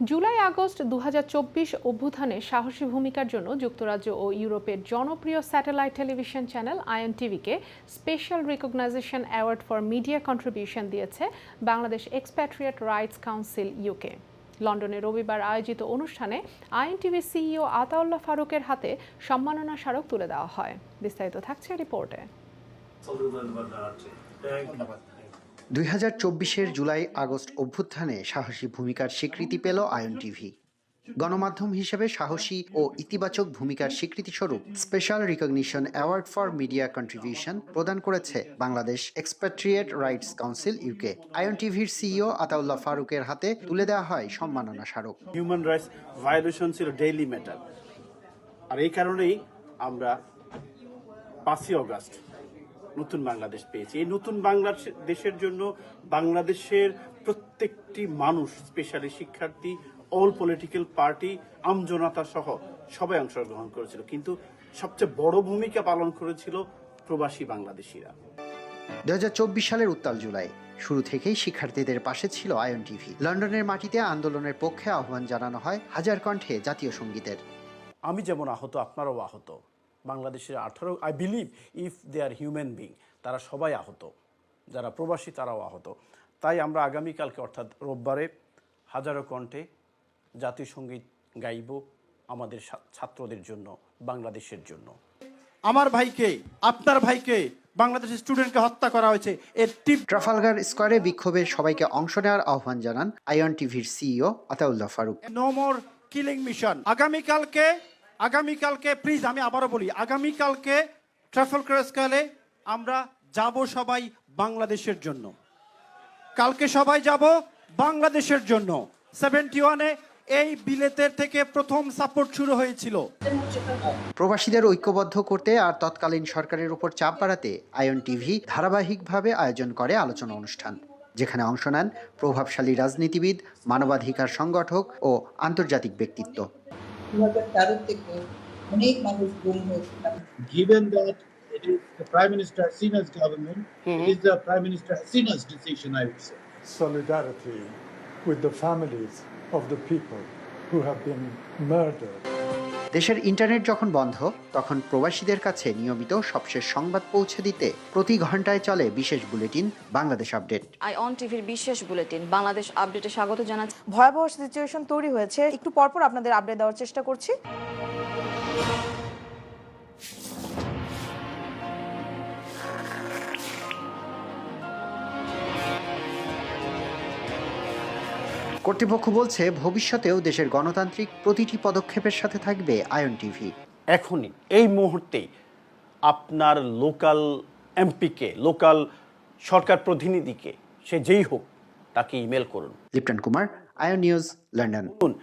July August দু হাজার চব্বিশ অভ্যুত্থানে সাহসী ভূমিকার জন্য যুক্তরাজ্য ও ইউরোপের জনপ্রিয় স্যাটেলাইট টেলিভিশন চ্যানেল আয়ন টিভিকে special recognition award for media contribution দিয়েছে Bangladesh expatriate rights council UK. লন্ডনে রবিবার আয়োজিত অনুষ্ঠানে আইএন টিভি সিইও আতাউল্লাহ ফারুকের হাতে সম্মাননা স্মারক তুলে দেওয়া হয়। বিস্তারিত থাকছে রিপোর্টে। দুই হাজার চব্বিশের জুলাই, আগস্ট অভ্যুত্থানে সাহসী ভূমিকার স্বীকৃতি পেল আয়ন টিভি। গণমাধ্যম হিসেবে সাহসী ও ইতিবাচক ভূমিকার স্বীকৃতিস্বরূপ special recognition award for media contribution প্রদান করেছে Bangladesh expatriate rights council UK Ion টিভির সিইও আতাউল্লাহ ফারুকের হাতে তুলে দেওয়া হয় সম্মাননা স্মারক। হিউম্যান রাইটস ভায়োলেশন ছিল ডেইলি ম্যাটার আর এই কারণেই আমরা পাঁচই অগাস্ট নতুন বাংলাদেশ পেয়েছি। এই নতুন বাংলাদেশের জন্য বাংলাদেশের প্রত্যেকটি মানুষ স্পেশালি শিক্ষার্থী অল পলিটিক্যাল পার্টি আমজনতা সহ সবাই অংশগ্রহণ করেছিল। কিন্তু সবচেয়ে বড় ভূমিকা পালন করেছিল প্রবাসী বাংলাদেশিরা। দুহাজার চব্বিশ সালের উত্তাল জুলাই শুরু থেকেই শিক্ষার্থীদের পাশে ছিল আয়ন টিভি। লন্ডনের মাটিতে আন্দোলনের পক্ষে আহ্বান জানানো হয় হাজার কণ্ঠে জাতীয় সঙ্গীতের। আমি যেমন আহত আপনারাও আহত। বাংলাদেশের আঠারো I believe if they are human being তারা সবাই আহত। যারা প্রবাসী তারাও আহত। তাই আমরা আগামীকালকে অর্থাৎ রোববারে হাজারো কণ্ঠে জাতীয় সংগীত গাইব আমাদের ছাত্রদের জন্য বাংলাদেশের জন্য। আমার ভাইকে আপনার ভাইকে বাংলাদেশের স্টুডেন্টকে হত্যা করা হয়েছে। এর তীব্র ট্রাফালগার স্কোয়ারে বিক্ষোভে সবাইকে অংশ নেওয়ার আহ্বান জানান আয়ন টিভির CEO Ataullah Faruk. No more killing mission আগামীকালকে আগামীকালকে প্লিজ আমি আবারও বলি, আগামীকালকে ট্রাফেল ক্রেসকালে আমরা যাব সবাই বাংলাদেশের জন্য। কালকে সবাই যাব বাংলাদেশের জন্য। সেভেন্টি ওয়ানে এই বিলেতের থেকে প্রথম সাপোর্ট শুরু হয়েছিল। প্রবাসীদের ঐক্যবদ্ধ করতে আর তৎকালীন সরকারের উপর চাপ বাড়াতে আয়ন টিভি ধারাবাহিকভাবে আয়োজন করে আলোচনা অনুষ্ঠান, যেখানে অংশ নেন প্রভাবশালী রাজনীতিবিদ, মানবাধিকার সংগঠক ও আন্তর্জাতিক ব্যক্তিত্ব। দু হাজার তেরো থেকে অনেক মানুষ গুম হয়েছিল given that it is the Prime Minister Hasina's government, it is the Prime Minister Hasina's decision, I would say. solidarity with the families of the people who have been murdered. দেশের ইন্টারনেট যখন বন্ধ তখন প্রবাসীদের কাছে নিয়মিত সবশেষ সংবাদ পৌঁছে দিতে প্রতি ঘন্টায় চলে বিশেষ bulletin Bangladesh update. I on টিভির বিশেষ বুলেটিন বাংলাদেশ আপডেটে স্বাগত জানাচ্ছি। ভয়াবহ সিচুয়েশন তৈরি হয়েছে। একটু পরপর আপনাদের আপডেট দেওয়ার চেষ্টা করছি। কর্তৃপক্ষ বলছে ভবিষ্যতেও দেশের গণতান্ত্রিক প্রতিটি পদক্ষেপের সাথে থাকবে আয়ন টিভি। এখনই এই মুহূর্তে আপনার লোকাল এমপিকে লোকাল সরকার প্রতিনিধিকে সে যেই হোক তাকে ইমেল করুন। Lipton Kumar Ion news London.